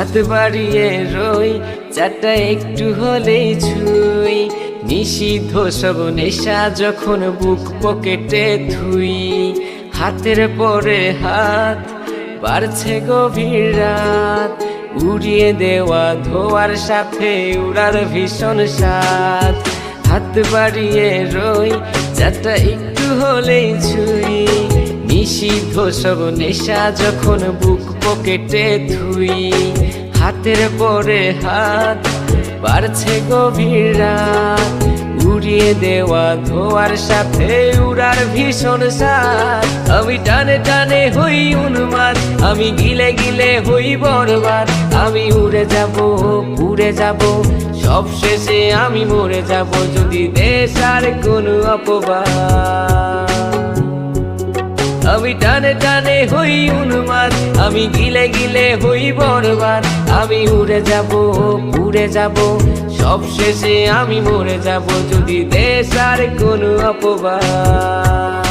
হাত বাড়িয়ে রই, চারটা একটু হলেই ছুই। নিষিদ্ধ সব নেশা যখন বুক পকেটে থুই হাতের পরে হাত বাড়ছে গভীর রাত। উড়িয়ে দেওয়া ধোয়ার সাথে উড়ার ভীষণ স্বাদ। হাত বাড়িয়ে রই, চারটা একটু হলেই ছুই। নিষিদ্ধ সব নেশা যখন বুক পকেটে থুই হাতের পরে হাত বাড়ছে গভীর রাত। উড়িয়ে দেওয়া ধোয়ার সাথে উড়ার ভীষণ সাথ আমি টানে টানে হই উন্মাদ, আমি গিলে গিলে হই বরবাদ। আমি উড়ে যাব উড়ে যাব, সব শেষে আমি মরে যাব। যদি দেশ আর কোনো অপবাদ। আমি টানে টানে হই উন্মাদ, আমি গিলে গিলে হই বরবাদ। আমি উড়ে যাব উড়ে যাব সব শেষে আমি মরে যাব। যদি দেশ আর কোনো অপবাদ।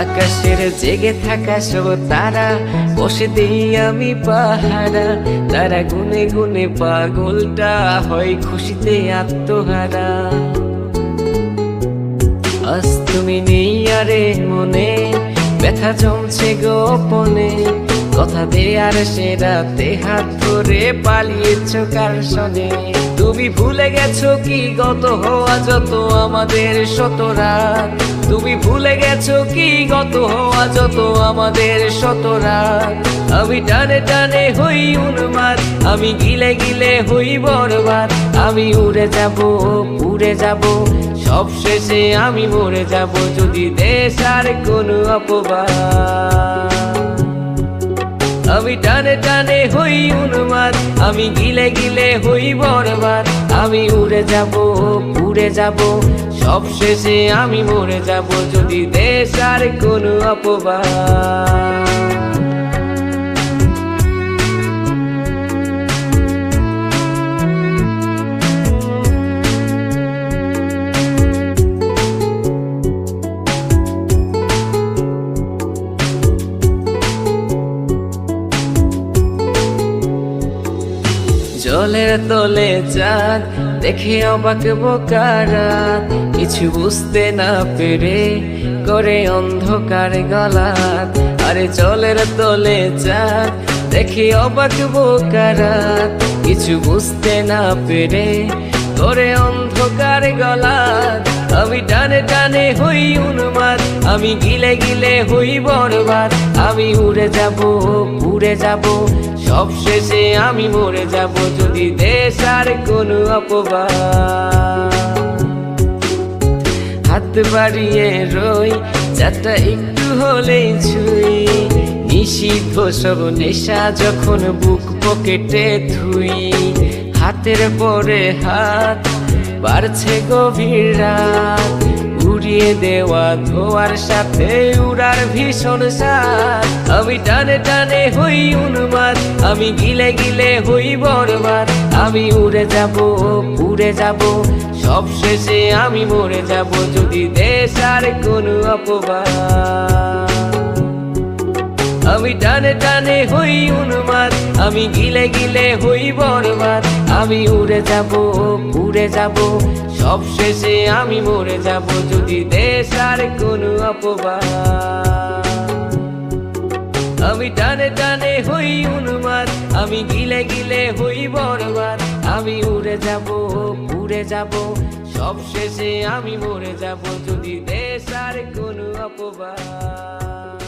আকাশের জেগে থাকা সব তারা, বসে দিই আমি পাহারা। তারা গুনে গুনে পাগলটা হয় খুশিতে আত্মহারা। আজ তুমি নেই আরে মনে, ব্যথা জমছে গোপনে কথা দে আর সে রাতে হাত ধরে পালিয়েছ কার সনে তুমি ভুলে গেছো কি গত হওয়া যত আমাদের শত রাত? তুমি ভুলে গেছো কি গত হওয়া যত আমাদের শত রাত? আমি টানে টানে হই উন্মাদ, আমি গিলে গিলে হই বরবাদ। আমি উড়ে যাব উড়ে যাব, সব শেষে আমি মরে যাব যদি দেশ আর কোনো অপবাদ। আমি টানে টানে হই উন্মাদ, আমি গিলে গিলে হই বরবাদ। আমি উড়ে যাব উড়ে যাব সব শেষে আমি মরে যাব। যদি দেশ আর কোনো অপবাদ। তলে চাঁদ, দেখে অবাক বোকারাত কিছু বুঝতে না পেরে করে অন্ধকার গলাত। আরে জলের তলে চাঁদ, দেখে অবাক বোকারাত কিছু বুঝতে না পেরে করে অন্ধকার গলাত। আমি টানে টানে হই উন্মাদ আমি গিলে গিলে হই বরবাদ। আমি উড়ে যাব উড়ে যাব। সব শেষে আমি মরে যাব যদি দেশ আর কোনো অপবাদ। হাত বাড়িয়ে রই চারটা একটু হলেই ছুই। নিষিদ্ধ সব নেশা যখন বুক পকেটে থুই হাতের পরে হাত বাড়ছে গভীর রাত। উড়িয়ে দেওয়া ধোয়ার সাথে উড়ার ভীষণ সাথ আমি টানে টানে হই উন্মাদ, আমি গিলে গিলে হই বরবাদ। আমি উড়ে যাব উড়ে যাব সব শেষে আমি মরে যাব যদি দেশ আর কোনো অপবাদ। আমি টানে টানে হই উন্মাদ, আমি গিলে গিলে হই বরবাদ। আমি উড়ে যাব উড়ে যাব সব শেষে আমি মরে যাব যদি দেশ আর কোনো অপবাদ। আমি টানে টানে হই উন্মাদ, আমি গিলে গিলে হই বরবাদ। আমি উড়ে যাব উড়ে যাব সব শেষে আমি মরে যাব যদি দেশ আর কোনো অপবাদ।